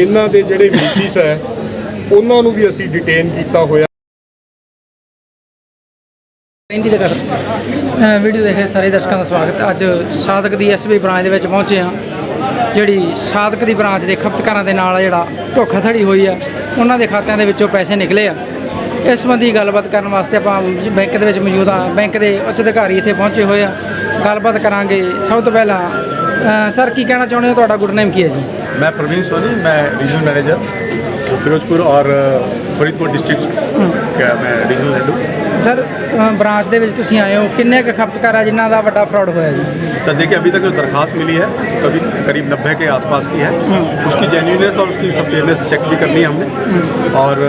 ਇਹਨਾਂ ਦੇ ਜਿਹੜੇ ਵੀਸੀਸ ਹੈ ਉਹਨਾਂ ਨੂੰ ਵੀ ਅਸੀਂ ਡਿਟੇਨ ਕੀਤਾ ਹੋਇਆ ਇੰਦੀ ਦਾ ਕਰ ਵੀਡੀਓ ਦੇਖੇ ਸਾਰੇ ਦਰਸ਼ਕਾਂ ਦਾ ਸਵਾਗਤ ਅੱਜ ਸਾਦਕ ਦੀ ਐਸਬੀ ਬ੍ਰਾਂਚ ਦੇ ਵਿੱਚ ਪਹੁੰਚੇ ਹਾਂ ਜਿਹੜੀ ਸਾਦਕ ਦੀ ਬ੍ਰਾਂਚ ਦੇ ਖਪਤਕਾਰਾਂ ਦੇ ਨਾਲ ਜਿਹੜਾ ਧੋਖਾ ਧੜੀ ਹੋਈ ਆ ਉਹਨਾਂ ਦੇ ਖਾਤਿਆਂ ਦੇ ਵਿੱਚੋਂ ਪੈਸੇ ਨਿਕਲੇ ਆ ਇਸ ਸੰਬੰਧੀ ਗੱਲਬਾਤ ਕਰਨ ਵਾਸਤੇ ਆਪਾਂ ਬੈਂਕ ਦੇ ਵਿੱਚ ਮੌਜੂਦ ਆ ਬੈਂਕ ਦੇ ਉੱਚ ਅਧਿਕਾਰੀ ਇੱਥੇ ਪਹੁੰਚੇ ਹੋਏ ਆ ਗੱਲਬਾਤ ਕਰਾਂਗੇ ਸਭ ਤੋਂ ਪਹਿਲਾਂ ਸਰ ਕੀ ਕਹਿਣਾ ਚਾਹੁੰਦੇ ਹੋ ਤੁਹਾਡਾ ਗੁੱਡ ਨੇਮ ਕੀ ਹੈ ਜੀ ਮੈਂ ਪ੍ਰਵੀਨ ਸੋਨੀ ਮੈਂ ਰੀਜਨਲ ਮੈਨੇਜਰ ਫਿਰੋਜ਼ਪੁਰ ਔਰ ਫਰੀਦਕੋਟ ਡਿਸਟ੍ਰਿਕਟ ਮੈਂ ਰੀਜਨਲ ਹੈਡ ਸਰ ब्रांच के आए हो ਆਏ ਹੋ ਕਿੰਨੇ ਕੁ जिन्हों का फ्रॉड ਦਾ सर देखिए अभी तक जो दरखास्त मिली है कभी करीब नब्बे के आसपास की है उसकी जेन्यूनस और उसकी सफियनेस चेक भी करनी है हमने और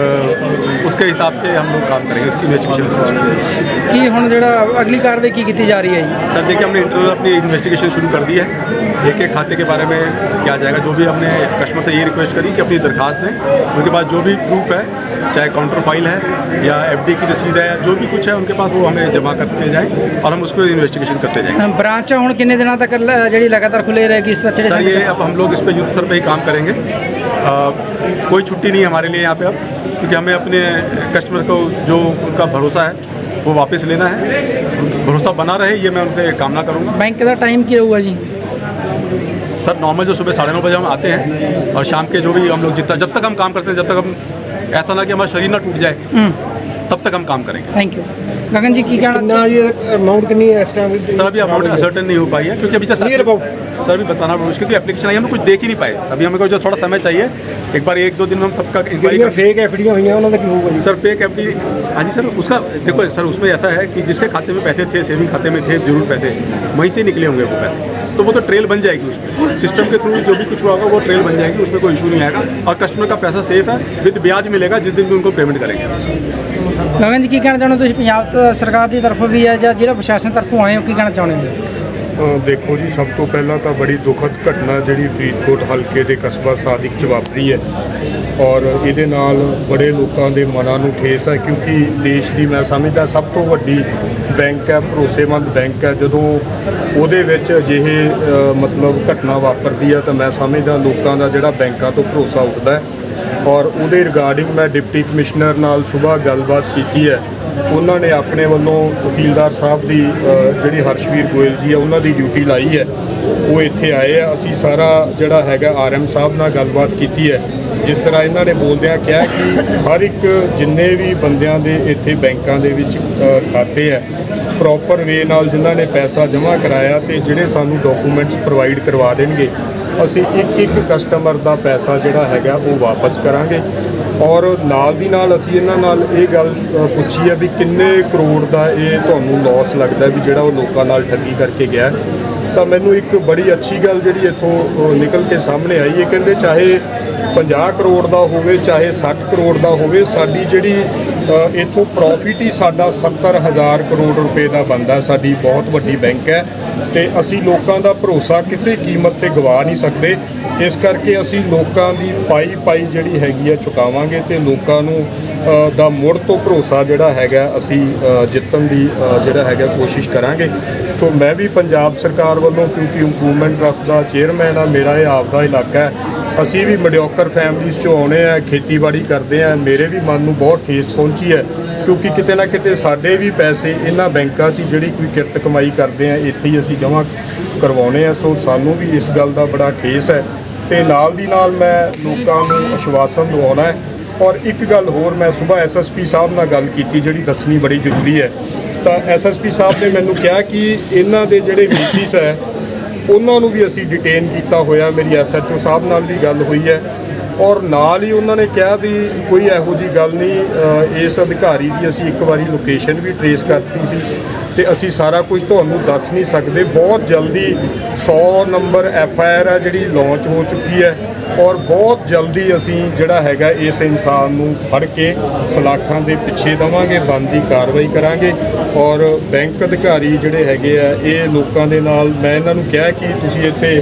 उसके हिसाब से हम लोग काम करेंगे उसकी इन्वेस्टिगेशन कि हम जो अगली कार्रवाई की जा रही है जी सर देखिए हमने इंटरव्यू अपनी इन्वेस्टिगेशन शुरू कर दी है एक एक खाते के बारे में क्या जाएगा जो भी हमने कस्टमर से ये रिक्वेस्ट करी कि अपनी दरखास्त दें उनके पास जो भी प्रूफ है चाहे काउंटर फाइल है या एफ की रसीद है या जो भी कुछ है उनके के पास वो हमें जमा करके जाए और हम उसको इन्वेस्टिगेशन करते जाए ब्रांच हूँ किन्ने दिनों तक जी लगातार खुले रहेगी सर ये अब हम लोग इस पर युद्ध स्तर पर ही काम करेंगे आ, कोई छुट्टी नहीं हमारे लिए यहाँ पे अब क्योंकि हमें अपने कस्टमर को जो उनका भरोसा है वो वापस लेना है भरोसा बना रहे ये मैं उनसे कामना करूँगा बैंक के टाइम क्या हुआ जी सर नॉर्मल जो सुबह साढ़े नौ बजे हम आते हैं और शाम के जो भी हम लोग जितना जब तक हम काम करते हैं जब तक हम ऐसा ना कि हमारा शरीर ना टूट जाए हम्म। तब तक हम काम करेंगे थैंक यू गगन जी की क्या ना ये अमाउंट है इस टाइम सर अभी अमाउंट सर्टन नहीं हो पाई है क्योंकि अभी सर नियर अबाउट सर अभी बताना पड़ा क्योंकि एप्लीकेशन आई हम कुछ देख ही नहीं पाए अभी हमें जो थोड़ा समय चाहिए एक बार एक दो दिन में हम सबका इंक्वायरी फेक एफ डी हुई सर फेक एफ डी हाँ जी सर उसका देखो सर उसमें ऐसा है कि जिसके खाते में पैसे थे सेविंग खाते में थे जरूर पैसे वहीं से निकले होंगे वो पैसे तो वो तो ट्रेल बन जाएगी उसमें सिस्टम के थ्रू जो भी कुछ हुआ होगा वो ट्रेल बन जाएगी उसमें कोई इशू नहीं आएगा और कस्टमर का पैसा सेफ है विद ब्याज मिलेगा जिस दिन भी उनको पेमेंट करेंगे ਗਗਨ ਜੀ ਕੀ ਕਹਿਣਾ ਚਾਹੁੰਦੇ ਹੋ ਤੁਸੀਂ ਪੰਜਾਬ ਸਰਕਾਰ ਦੀ ਤਰਫੋਂ ਵੀ ਹੈ ਜਾਂ ਜਿਹੜਾ ਪ੍ਰਸ਼ਾਸਨ ਤਰਫੋਂ ਆਏ ਹੋ ਕੀ ਕਹਿਣਾ ਚਾਹੁੰਦੇ ਹੋ ਦੇਖੋ ਜੀ ਸਭ ਤੋਂ ਪਹਿਲਾਂ ਤਾਂ ਬੜੀ ਦੁਖਦ ਘਟਨਾ ਜਿਹੜੀ ਫਰੀਦਕੋਟ ਹਲਕੇ ਦੇ ਕਸਬਾ ਸਾਦਿਕ ਚ ਵਾਪਰੀ ਹੈ ਔਰ ਇਹਦੇ ਨਾਲ ਬੜੇ ਲੋਕਾਂ ਦੇ ਮਨਾਂ ਨੂੰ ਠੇਸ ਹੈ ਕਿਉਂਕਿ ਦੇਸ਼ ਦੀ ਮੈਂ ਸਮਝਦਾ ਸਭ ਤੋਂ ਵੱਡੀ ਬੈਂਕ ਹੈ ਭਰੋਸੇਮੰਦ ਬੈਂਕ ਹੈ ਜਦੋਂ ਉਹਦੇ ਵਿੱਚ ਅਜਿਹੇ ਮਤਲਬ ਘਟਨਾ ਵਾਪਰਦੀ ਹੈ ਤਾਂ ਮੈਂ ਸਮਝਦਾ ਲੋਕਾਂ ਦਾ ਜਿਹੜਾ ਬੈਂਕਾਂ ਤੋਂ ਭਰੋਸਾ ਉੱਠਦਾ ਹੈ ਔਰ ਉਹਦੇ ਰਿਗਾਰਡਿੰਗ ਮੈਂ ਡਿਪਟੀ ਕਮਿਸ਼ਨਰ ਨਾਲ ਸਵੇਰ ਗੱਲਬਾਤ ਕੀਤੀ ਹੈ ਉਹਨਾਂ ਨੇ ਆਪਣੇ ਵੱਲੋਂ ਤਹਿਸੀਲਦਾਰ ਸਾਹਿਬ ਦੀ ਜਿਹੜੀ ਹਰਸ਼ਵੀਰ ਗੋਇਲ ਜੀ ਹੈ ਉਹਨਾਂ ਦੀ ਡਿਊਟੀ ਲਾਈ ਹੈ ਉਹ ਇੱਥੇ ਆਏ ਆ ਅਸੀਂ ਸਾਰਾ ਜਿਹੜਾ ਹੈਗਾ ਆਰਐਮ ਸਾਹਿਬ ਨਾਲ ਗੱਲਬਾਤ ਕੀਤੀ ਹੈ ਜਿਸ ਤਰ੍ਹਾਂ ਇਹਨਾਂ ਨੇ ਬੋਲਦਿਆਂ ਕਿਹਾ ਕਿ ਹਰ ਇੱਕ ਜਿੰਨੇ ਵੀ ਬੰਦਿਆਂ ਦੇ ਇੱਥੇ ਬੈਂਕਾਂ ਦੇ ਵਿੱਚ ਖਾਤੇ ਆ ਪ੍ਰੋਪਰ ਵੇ ਨਾਲ ਜਿਨ੍ਹਾਂ ਨੇ ਪੈਸਾ ਜਮ੍ਹਾਂ ਕਰਾਇਆ ਤੇ ਜਿਹੜੇ ਸਾਨੂੰ ਡਾਕੂਮੈਂਟਸ ਪ੍ਰੋਵਾਈਡ ਕਰਵਾ ਦੇਣਗੇ ਅਸੀਂ ਇੱਕ ਇੱਕ ਕਸਟਮਰ ਦਾ ਪੈਸਾ ਜਿਹੜਾ ਹੈਗਾ ਉਹ ਵਾਪਸ ਕਰਾਂਗੇ ਔਰ ਨਾਲ ਦੀ ਨਾਲ ਅਸੀਂ ਇਹਨਾਂ ਨਾਲ ਇਹ ਗੱਲ ਪੁੱਛੀ ਹੈ ਵੀ ਕਿੰਨੇ ਕਰੋੜ ਦਾ ਇਹ ਤੁਹਾਨੂੰ ਲਾਸ ਲੱਗਦਾ ਵੀ ਜਿਹੜਾ ਉਹ ਲੋਕਾਂ ਨਾਲ ਠੱਗੀ ਕਰਕੇ ਗਿਆ ਤਾਂ ਮੈਨੂੰ ਇੱਕ ਬੜੀ ਅੱਛੀ ਗੱਲ ਜਿਹੜੀ ਇੱਥੋਂ ਨਿਕਲ ਕੇ ਸਾਹਮਣੇ ਆਈ ਇਹ ਕਹਿੰਦੇ ਚਾਹੇ 50 ਕਰੋੜ ਦਾ ਹੋਵੇ ਚਾਹੇ 60 ਕਰੋੜ ਦਾ ਹੋਵੇ ਸਾਡੀ ਜਿਹੜੀ ਤਾਂ ਇਥੋਂ ਪ੍ਰੋਫਿਟ ਹੀ ਸਾਡਾ 70000 ਕਰੋੜ ਰੁਪਏ ਦਾ ਬੰਦਾ ਸਾਡੀ ਬਹੁਤ ਵੱਡੀ ਬੈਂਕ ਹੈ ਤੇ ਅਸੀਂ ਲੋਕਾਂ ਦਾ ਭਰੋਸਾ ਕਿਸੇ ਕੀਮਤ ਤੇ ਗਵਾ ਨਹੀਂ ਸਕਦੇ ਇਸ ਕਰਕੇ ਅਸੀਂ ਲੋਕਾਂ ਦੀ ਪਾਈ ਪਾਈ ਜਿਹੜੀ ਹੈਗੀ ਆ ਚੁਕਾਵਾਂਗੇ ਤੇ ਲੋਕਾਂ ਨੂੰ ਦਾ ਮੁੜ ਤੋਂ ਭਰੋਸਾ ਜਿਹੜਾ ਹੈਗਾ ਅਸੀਂ ਜਿੱਤਣ ਦੀ ਜਿਹੜਾ ਹੈਗਾ ਕੋਸ਼ਿਸ਼ ਕਰਾਂਗੇ ਸੋ ਮੈਂ ਵੀ ਪੰਜਾਬ ਸਰਕਾਰ ਵੱਲੋਂ ਕਿਉਂਕਿ ਇੰਪਰੂਵਮੈਂਟ ਟਰਸਟ ਦਾ ਚੇਅਰਮੈਨ ਆ ਮੇਰਾ ਇਹ ਆਪਦਾ ਇਲਾਕਾ ਹੈ ਅਸੀਂ ਵੀ ਮਡਿਓਕਰ ਫੈਮਲੀਜ਼ ਚੋਂ ਆਉਣੇ ਆ ਖੇਤੀਬਾੜੀ ਕਰਦੇ ਆ ਮੇਰੇ ਵੀ ਮਨ ਨੂੰ ਬਹੁਤ ਠੇਸ ਪਹੁੰਚੀ ਹੈ ਕਿਉਂਕਿ ਕਿਤੇ ਨਾ ਕਿਤੇ ਸਾਡੇ ਵੀ ਪੈਸੇ ਇਹਨਾਂ ਬੈਂਕਾਂ 'ਚ ਜਿਹੜੀ ਕੋਈ ਕਿਰਤ ਕਮਾਈ ਕਰਦੇ ਆ ਇੱਥੇ ਹੀ ਅਸੀਂ ਜਮਾ ਕਰਵਾਉਨੇ ਆ ਸੋ ਸਾਨੂੰ ਵੀ ਇਸ ਗੱਲ ਦਾ ਬੜਾ ਠੇਸ ਹੈ ਤੇ ਨਾਲ ਦੀ ਨਾਲ ਮੈਂ ਲੋਕਾਂ ਨੂੰ ਅਸ਼ਵਾਸਨ ਦਿਵਾਉਣਾ ਹੈ ਔਰ ਇੱਕ ਗੱਲ ਹੋਰ ਮੈਂ ਸਵੇਰ ਐਸਐਸਪੀ ਸਾਹਿਬ ਨਾਲ ਗੱਲ ਕੀਤੀ ਜਿਹੜੀ ਦੱਸਣੀ ਬੜੀ ਜ਼ਰੂਰੀ ਹੈ ਤਾਂ ਐਸਐਸਪੀ ਸਾਹਿਬ ਨੇ ਮੈਨੂੰ ਕਿਹਾ ਕਿ ਇਹਨਾਂ ਦੇ ਜਿਹੜੇ ਵੀਸੀਸ ਹੈ ਉਹਨਾਂ ਨੂੰ ਵੀ ਅਸੀਂ ਡਿਟੇਨ ਕੀਤਾ ਹੋਇਆ ਮੇਰੀ ਐਸਐਚਓ ਸਾਹਿਬ ਨਾਲ ਵੀ ਗੱਲ ਹੋਈ ਹੈ ਔਰ ਨਾਲ ਹੀ ਉਹਨਾਂ ਨੇ ਕਿਹਾ ਵੀ ਕੋਈ ਇਹੋ ਜੀ ਗੱਲ ਨਹੀਂ ਇਸ ਅਧਿਕਾਰੀ ਦੀ ਅਸੀਂ ਇੱਕ ਵਾਰੀ ਲੋਕੇਸ਼ਨ ਵੀ ਟ੍ਰੇਸ ਕਰਤੀ ਸੀ ਤੇ ਅਸੀਂ ਸਾਰਾ ਕੁਝ ਤੁਹਾਨੂੰ ਦੱਸ ਨਹੀਂ ਸਕਦੇ ਬਹੁਤ ਜਲਦੀ 100 ਨੰਬਰ ਐਫ ਆਈ ਆਰ ਆ ਜਿਹੜੀ ਲਾਂਚ ਹੋ ਚੁੱਕੀ ਹੈ ਔਰ ਬਹੁਤ ਜਲਦੀ ਅਸੀਂ ਜਿਹੜਾ ਹੈਗਾ ਇਸ ਇਨਸਾਨ ਨੂੰ ਫੜ ਕੇ ਸਲਾਖਾਂ ਦੇ ਪਿੱਛੇ ਦਵਾਂਗੇ ਬੰਦੀ ਕਾਰਵਾਈ ਕਰਾਂਗੇ ਔਰ ਬੈਂਕ ਅਧਿਕਾਰੀ ਜਿਹੜੇ ਹੈਗੇ ਆ ਇਹ ਲੋਕਾਂ ਦੇ ਨਾਲ ਮੈਂ ਇਹਨਾਂ ਨੂੰ ਕਿਹਾ ਕਿ ਤੁਸੀਂ ਇੱਥੇ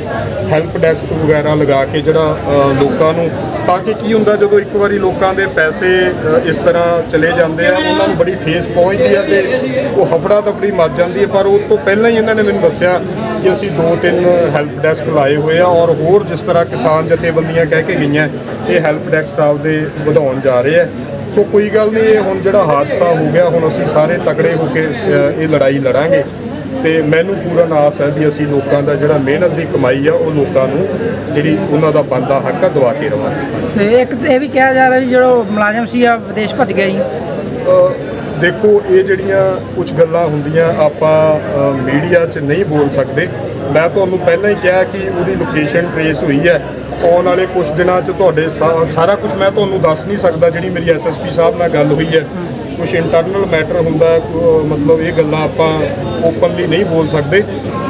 ਹੈਲਪ ਡੈਸਕ ਵਗੈਰਾ ਲਗਾ ਕੇ ਜਿਹੜਾ ਲੋਕਾਂ ਨੂੰ ਤਾਂ ਕਿ ਕੀ ਹੁੰਦਾ ਜਦੋਂ ਇੱਕ ਵਾਰੀ ਲੋਕਾਂ ਦੇ ਪੈਸੇ ਇਸ ਤਰ੍ਹਾਂ ਚਲੇ ਜਾਂਦੇ ਆ ਉਹਨਾਂ ਨੂੰ ਬੜੀ ਫੇਸ ਪਹੁੰਚਦੀ ਆ ਤੇ ਉਹ ਹਫੜਾ ਦਫੜੀ ਸਾਡੀ ਮਰ ਜਾਂਦੀ ਹੈ ਪਰ ਉਹ ਤੋਂ ਪਹਿਲਾਂ ਹੀ ਇਹਨਾਂ ਨੇ ਮੈਨੂੰ ਦੱਸਿਆ ਕਿ ਅਸੀਂ ਦੋ ਤਿੰਨ ਹੈਲਪ ਡੈਸਕ ਲਾਏ ਹੋਏ ਆ ਔਰ ਹੋਰ ਜਿਸ ਤਰ੍ਹਾਂ ਕਿਸਾਨ ਜਥੇਬੰਦੀਆਂ ਕਹਿ ਕੇ ਗਈਆਂ ਇਹ ਹੈਲਪ ਡੈਸਕ ਆਪਦੇ ਵਧਾਉਣ ਜਾ ਰਹੇ ਆ ਸੋ ਕੋਈ ਗੱਲ ਨਹੀਂ ਇਹ ਹੁਣ ਜਿਹੜਾ ਹਾਦਸਾ ਹੋ ਗਿਆ ਹੁਣ ਅਸੀਂ ਸਾਰੇ ਤਕੜੇ ਹੋ ਕੇ ਇਹ ਲੜਾਈ ਲੜਾਂਗੇ ਤੇ ਮੈਨੂੰ ਪੂਰਾ ਨਾਸ ਹੈ ਵੀ ਅਸੀਂ ਲੋਕਾਂ ਦਾ ਜਿਹੜਾ ਮਿਹਨਤ ਦੀ ਕਮਾਈ ਆ ਉਹ ਲੋਕਾਂ ਨੂੰ ਜਿਹੜੀ ਉਹਨਾਂ ਦਾ ਬੰਦਾ ਹੱਕ ਆ ਦਵਾ ਕੇ ਰਵਾਂਗੇ ਤੇ ਇੱਕ ਇਹ ਵੀ ਕਿਹਾ ਜਾ ਰਿਹਾ ਵੀ ਜਿਹੜਾ ਮੁਲਾਜ਼ਮ ਸੀ ਆ ਵਿਦੇਸ਼ ਭੱਜ ਗਿਆ ਜੀ ਦੇਖੋ ਇਹ ਜਿਹੜੀਆਂ ਕੁਝ ਗੱਲਾਂ ਹੁੰਦੀਆਂ ਆਪਾਂ ਮੀਡੀਆ 'ਚ ਨਹੀਂ ਬੋਲ ਸਕਦੇ ਮੈਂ ਤੁਹਾਨੂੰ ਪਹਿਲਾਂ ਹੀ ਕਿਹਾ ਕਿ ਉਹਦੀ ਲੋਕੇਸ਼ਨ ਟ੍ਰੇਸ ਹੋਈ ਹੈ ਆਉਣ ਵਾਲੇ ਕੁਝ ਦਿਨਾਂ 'ਚ ਤੁਹਾਡੇ ਸਾਰਾ ਕੁਝ ਮੈਂ ਤੁਹਾਨੂੰ ਦੱਸ ਨਹੀਂ ਸਕਦਾ ਜਿਹੜੀ ਮੇਰੀ ਐਸਐਸਪੀ ਸਾਹਿਬ ਨਾਲ ਗੱਲ ਹੋਈ ਹੈ ਕੁਝ ਇੰਟਰਨਲ ਮੈਟਰ ਹੁੰਦਾ ਮਤਲਬ ਇਹ ਗੱਲਾਂ ਆਪਾਂ ਓਪਨਲੀ ਨਹੀਂ ਬੋਲ ਸਕਦੇ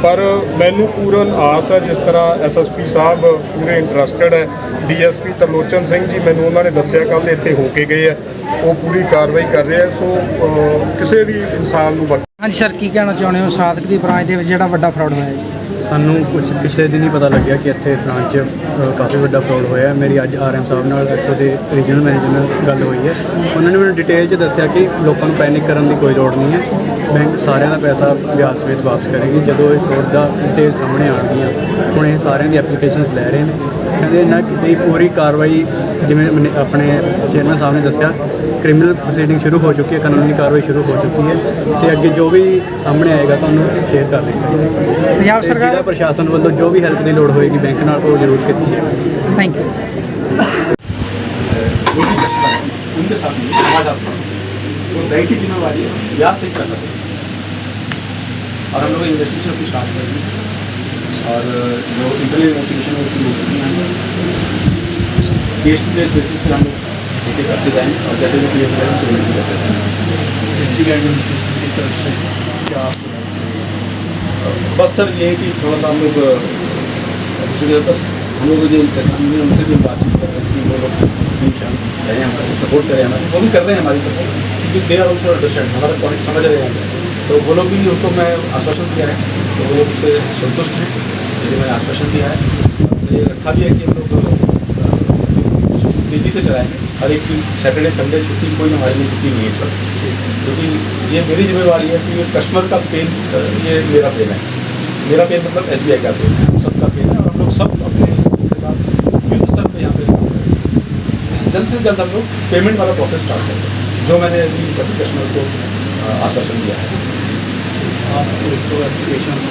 ਪਰ ਮੈਨੂੰ ਪੂਰਨ ਆਸ ਹੈ ਜਿਸ ਤਰ੍ਹਾਂ ਐਸਐਸਪੀ ਸਾਹਿਬ ਪੂਰੇ ਇੰਟਰਸਟਡ ਹੈ ਡੀਐਸਪੀ ਤਰਲੋਚਨ ਸਿੰਘ ਜੀ ਮੈਨੂੰ ਉਹਨਾਂ ਨੇ ਦੱਸਿਆ ਕੱਲ ਇੱਥੇ ਹੋ ਕੇ ਗਏ ਆ ਉਹ ਪੂਰੀ ਕਾਰਵਾਈ ਕਰ ਰਹੇ ਆ ਸੋ ਕਿਸੇ ਵੀ ਇਨਸਾਨ ਨੂੰ ਹਾਂਜੀ ਸਰ ਕੀ ਕਹਿਣਾ ਚਾਹੁੰਦੇ ਹੋ ਸਾਧਕ ਦੀ ਬ੍ਰਾਂਚ ਦੇ ਵਿੱਚ ਜਿਹੜਾ ਵੱਡਾ ਫਰਾਡ ਹੋਇਆ ਹੈ ਸਾਨੂੰ ਕੁਝ ਪਿਛਲੇ ਦਿਨ ਹੀ ਪਤਾ ਲੱਗਿਆ ਕਿ ਇੱਥੇ ਬ੍ਰਾਂਚ 'ਚ ਕਾਫੀ ਵੱਡਾ ਫਰਾਡ ਹੋਇਆ ਮੇਰੀ ਅੱਜ ਆਰਐਮ ਸਾਹਿਬ ਨਾਲ ਇੱਥੇ ਦੇ ਰੀਜਨਲ ਮੈਨੇਜਰ ਨਾਲ ਗੱਲ ਹੋਈ ਹੈ ਉਹਨਾਂ ਨੇ ਮੈਨੂੰ ਡਿਟੇਲ 'ਚ ਦੱਸਿਆ ਕਿ ਲੋਕਾਂ ਨੂੰ ਪੈਨਿਕ ਕਰਨ ਦੀ ਕੋਈ ਲੋੜ ਨਹੀਂ ਹੈ ਬੈਂਕ ਸਾਰਿਆਂ ਦਾ ਪੈਸਾ ਵਿਆਜ ਸਮੇਤ ਵਾਪਸ ਕਰੇਗੀ ਜਦੋਂ ਇਹ ਫਰਾਡ ਦਾ ਡਿਟੇਲ ਸਾਹਮਣੇ ਆਉਣਗੀਆਂ ਹੁਣ ਇਹ ਸਾਰਿਆਂ ਦੀ ਐਪਲੀਕੇਸ਼ਨਸ ਲੈ ਰਹੇ ਨੇ ਕਹਿੰਦੇ ਨਾ ਕਿ ਪੂਰੀ ਕਾਰਵਾਈ ਜਿਵੇਂ ਆਪਣੇ ਚੇਅਰਮੈਨ ਸਾਹਿਬ ਨੇ ਦੱਸਿਆ ਕ੍ਰਿਮੀਨਲ ਪ੍ਰੋਸੀਡਿੰਗ ਸ਼ੁਰੂ ਹੋ ਚੁੱਕੀ ਹੈ ਕਾਨੂੰਨੀ ਕਾਰਵਾਈ ਸ਼ੁਰੂ ਹੋ ਚੁੱਕੀ ਹੈ ਤੇ ਅੱਗੇ ਜੋ ਵੀ ਸਾਹਮਣੇ ਆਏਗਾ ਤੁਹਾਨੂੰ ਸ਼ੇਅਰ ਕਰ ਦਿੱਤਾ ਪੰਜਾਬ ਸਰਕਾਰ ਦਾ ਪ੍ਰਸ਼ਾਸਨ ਵੱਲੋਂ ਜੋ ਵੀ ਹੈਲਪ ਦੀ ਲੋੜ ਹੋਏਗੀ ਬੈਂਕ ਨਾਲ ਉਹ ਜ਼ਰੂਰ ਕੀਤੀ ਹੈ ਥੈਂਕ ਯੂ उनके साथ में आवाज आपका वो बैंक की जिम्मेवारी है यहाँ से कर रहे और हम लोग इन्वेस्टिगेशन अपनी स्टार्ट कर दी और जो इंटरनल इन्वेस्टिगेशन है वो शुरू हो चुकी है केस टू केस बेसिस पर हम लोग करते एक और जैसे जो क्लियर डिज़ाइन शुरू करते हैं बस सर ये है कि थोड़ा सा हम लोग हम लोग जो पहचान हुई उनसे भी बातचीत कर रहे हैं कि वो लोग सपोर्ट करें हमारे वो भी कर रहे हैं हमारी सपोर्ट क्योंकि दे आर ऑल्सो अंडरस्टैंड हमारा पॉइंट समझ रहे हैं तो वो लोग भी उनको मैं आश्वासन दिया है तो वो लोग उससे संतुष्ट हैं मैंने आश्वासन दिया है रखा भी है कि हम लोग तेज़ी से चलाएंगे और एक सैटरडे संडे छुट्टी कोई हमारे लिए छुट्टी नहीं है क्योंकि ये मेरी जिम्मेवारी है कि कस्टमर का पेन ये मेरा पेन है मेरा पेन मतलब एस बी आई का पेन है सबका पेन है और हम लोग सब अपने के साथ युद्ध स्तर पर यहाँ पे जल्द से जल्द हम लोग पेमेंट वाला प्रोसेस स्टार्ट हैं जो मैंने अभी सभी कस्टमर को आश्वासन दिया है आप एप्लीकेशन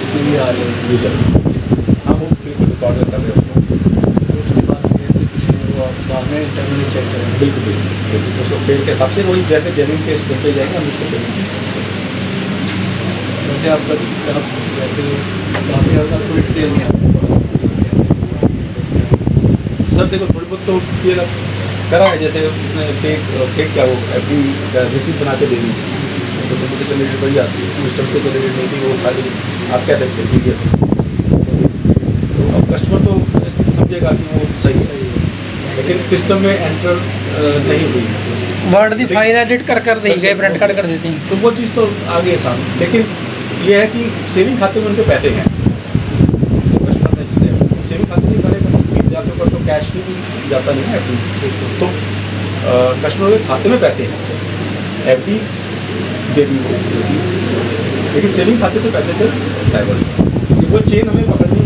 जितनी भी आ रही है जी सर हाँ वो बिल्कुल रिकॉर्ड रहे हैं तो हमें इंटरव्यू चेक करेंगे बिल्कुल बिल्कुल उसको के हिसाब से वही जैसे जेन्यून टेस्ट करते जाएंगे हम उसको आपका वैसे काफ़ी ज़्यादा कोई डिटेल नहीं आती सर देखो थोड़ी बहुत तो ये करा है जैसे उसने फेक फेक क्या वो एफ रिसीट बना के दे दी तो मुझे तो रिलेटेड बढ़िया सिस्टम से तो रिलेटेड नहीं थी वो खाली आप क्या देखते हैं सिस्टम में एंटर नहीं हुई वर्ड दी फाइल एडिट कर कर दी गई प्रिंट कार्ड कर देते हैं तो वो चीज़ तो आ गई आसान लेकिन ये है कि सेविंग खाते में उनके पैसे हैं सेविंग खाते से पहले हज़ार के तो कैश नहीं जाता नहीं है एफ तो कस्टमर के खाते में पैसे हैं एफ डी दे दी लेकिन सेविंग खाते से पैसे थे डाइवर्ट वो चेन हमें पकड़नी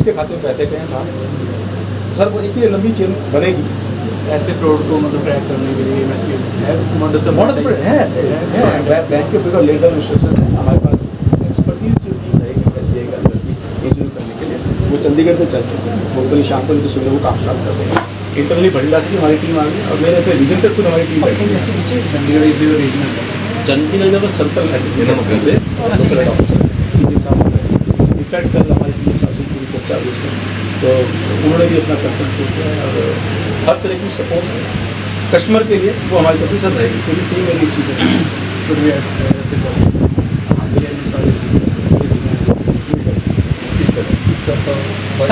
किसके खाते में पैसे गए साहब हाँ। सर वो इतनी लंबी चेन बनेगी ऐसे फ्रॉड को मतलब ट्रैक करने के लिए इन्वेस्टिगेट है है बैंक के पूरा लीगल इंस्ट्रक्शन है हमारे पास एक्सपर्टीज जो टीम रहेगी एस बी आई के अंदर की इंजीनियर करने के लिए वो चंडीगढ़ में चल चुके हैं वो कल शाम को उनकी सुबह वो काम स्टार्ट कर हैं इंटरनली भंडला से हमारी टीम आ गई और मेरे फिर रीजन तक खुद हमारी टीम बैठी है चंडीगढ़ इसी रीजन चंडीगढ़ का सर्कल तो है कर रहा कल चालीस में तो उन्होंने भी अपना कंसर्न शो किया है और हर तरह की सपोर्ट है कस्टमर के लिए वो हमारी तरफ से सर रहेगी क्योंकि तीन मेरी uh, हाँ, चीज़ें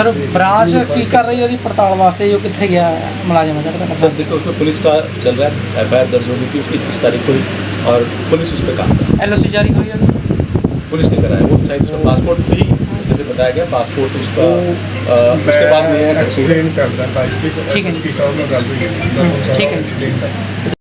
सर ब्रांच की कर रही है पड़ताल वास्ते जो कितने गया ਮੁਲਾਜ਼ਮ ਜਿਹੜਾ सर देखो उसमें पुलिस का चल रहा है एफ दर्ज होगी कि उसकी इक्कीस तारीख को ही और पुलिस उस पर काम कर रही है। ਐਲਓਸੀ ਜਾਰੀ ਹੋਈ ਹੈ पुलिस ने कराया वो शायद उसका पासपोर्ट भी जैसे बताया गया पासपोर्ट उसका उसके पास नहीं है ठीक है